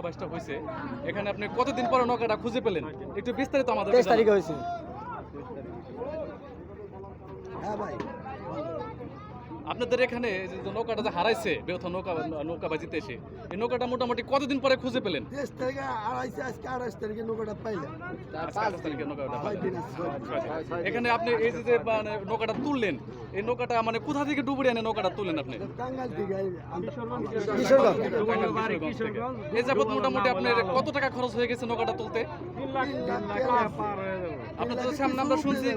নৌকা বাইশটা হয়েছে এখানে আপনি কতদিন পরে নৌকাটা খুঁজে পেলেন? একটু বিস্তারিত আমাদের তেইশ তারিখে হয়েছে। হ্যাঁ ভাই। আপনাদের এখানে যে নৌকাটা যে হারাইছে বেহথ নৌকা নৌকা বাজিতে এসে এই নৌকাটা মোটামুটি কতদিন পরে খুঁজে পেলেন? আজকে আড়াইশ তারিখে নৌকাটা পাইলাম তারিখে। এখানে আপনি এই যে মানে নৌকাটা তুললেন এই নৌকাটা মানে কোথা থেকে ডুবুরি এনে নৌকাটা তুললেন আপনি? এই যাবত মোটামুটি আপনার কত টাকা খরচ হয়ে গেছে নৌকাটা তুলতে? আপনার তো সামনে আমরা শুনছি।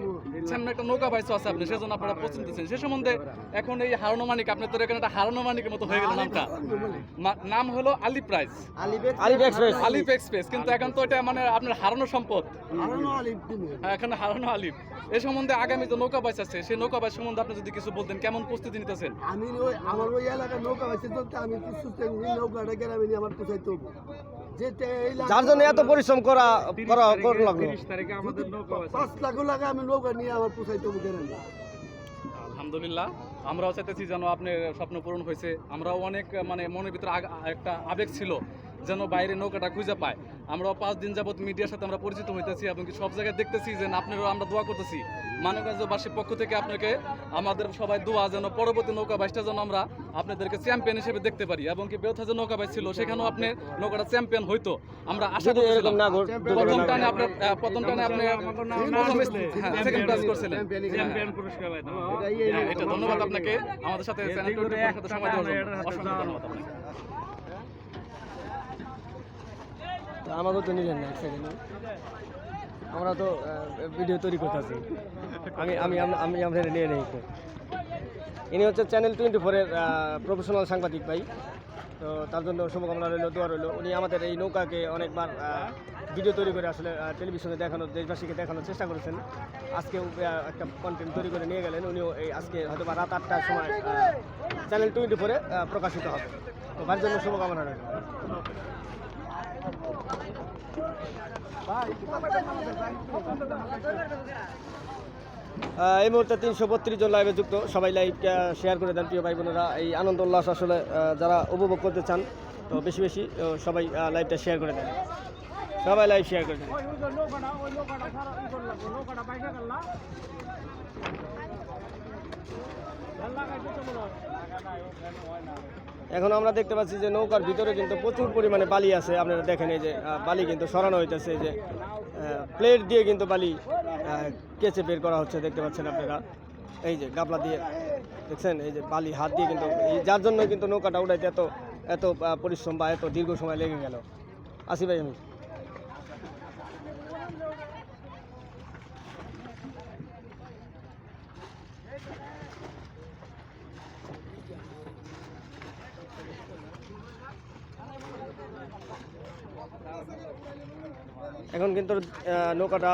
সামনে একটা নৌকা বাইচ আছে আপনি সেজন্য আপনারা প্রশ্ন দিচ্ছেন। সে সম্বন্ধে এখন এই হারানো মানিক আপনি তো এখানে একটা হারানো মানিকের মতো হয়ে গেল নামটা। নাম হলো আলি প্রাইজ আলিফ এক্সপ্রেস কিন্তু এখন তো এটা মানে আপনার হারানো সম্পদ। হ্যাঁ, এখানে হারানো আলিফ। এই সম্বন্ধে আগামী যে নৌকা বাইচ আছে সেই নৌকা বাইচ সম্বন্ধে আপনি যদি কিছু বলতেন কেমন প্রস্তুতি নিতেছেন? আমি ওই আমার ওই এলাকার নৌকা আমি নৌকাটা গ্রামে আমার পোষাইতে হব। যার জন্য এত পরিশ্রম করা করা লাগল। পাঁচ লাখ লাগে আমি নৌকা নিয়ে আমার পোষাইতে আলহামদুলিল্লাহ। আমরাও চাইতেছি যেন আপনার স্বপ্ন পূরণ হয়েছে। আমরাও অনেক মানে মনের ভিতরে একটা আবেগ ছিল যেন বাইরে নৌকাটা খুঁজে পায়। আমরাও পাঁচ দিন যাবত মিডিয়ার সাথে আমরা পরিচিত হইতেছি এবং সব জায়গায় দেখতেছি যে আপনারও আমরা দোয়া করতেছি। মানবগঞ্জবাসীর পক্ষ থেকে আপনাকে আমাদের সবাই দোয়া যেন পরবর্তী নৌকা বাইশটা যেন আমরা আপনাদেরকে চ্যাম্পিয়ন হিসেবে দেখতে পারি এবং কি বেউথা যে নৌকা বাইশ ছিল সেখানেও আপনি নৌকাটা চ্যাম্পিয়ন হইতো। আমরা আশা করছিলাম প্রথম টানে আপনার প্রথম টানে আপনি হ্যাঁ সেকেন্ড প্রাইজ করছিলেন। এটা ধন্যবাদ আপনাকে। আমাদের সাথে চ্যানেল সময় দেওয়ার জন্য। অসংখ্য ধন্যবাদ আপনাকে। তো তো নিলেন না এক সেকেন্ড আমরা তো ভিডিও তৈরি করতেছি। আমি আমি, আম- আমি আমাদের নিয়ে নেই ইনি হচ্ছে চ্যানেল টোয়েন্টি ফোরের প্রফেশনাল সাংবাদিক ভাই। তো তার জন্য শুভকামনা রইল, দোয়া রইল। উনি আমাদের এই নৌকাকে অনেকবার ভিডিও তৈরি করে আসলে টেলিভিশনে দেখানোর, দেশবাসীকে দেখানোর চেষ্টা করেছেন। আজকে একটা কন্টেন্ট তৈরি করে নিয়ে গেলেন। উনিও এই আজকে হয়তো বা রাত আটটার সময় চ্যানেল টোয়েন্টি ফোরে প্রকাশিত হবে। তো তার জন্য শুভকামনা রইল। এই মুহূর্তে তিনশো বত্রিশ জন লাইভে যুক্ত। সবাই লাইভ শেয়ার করে দেন, প্রিয় ভাই বোনেরা এই আনন্দ, উল্লাস আসলে যারা উপভোগ করতে চান, তো বেশি বেশি সবাই লাইভটা শেয়ার করে দেন। সবাই লাইভ শেয়ার করে দেন। এখন আমরা দেখতে পাচ্ছি যে নৌকার ভিতরে কিন্তু প্রচুর পরিমাণে বালি আছে। আপনারা দেখেন এই যে বালি কিন্তু সরানো হইতেছে যে প্লেট দিয়ে কিন্তু বালি কেচে বের করা হচ্ছে, দেখতে পাচ্ছেন আপনারা। এই যে গাবলা দিয়ে, দেখছেন? এই যে বালি হাত দিয়ে কিন্তু যার জন্য কিন্তু নৌকাটা উঠাইতে এত এত পরিশ্রম বা এত দীর্ঘ সময় লেগে গেল। আসি ভাই, আমি এখন কিন্তু নৌকাটা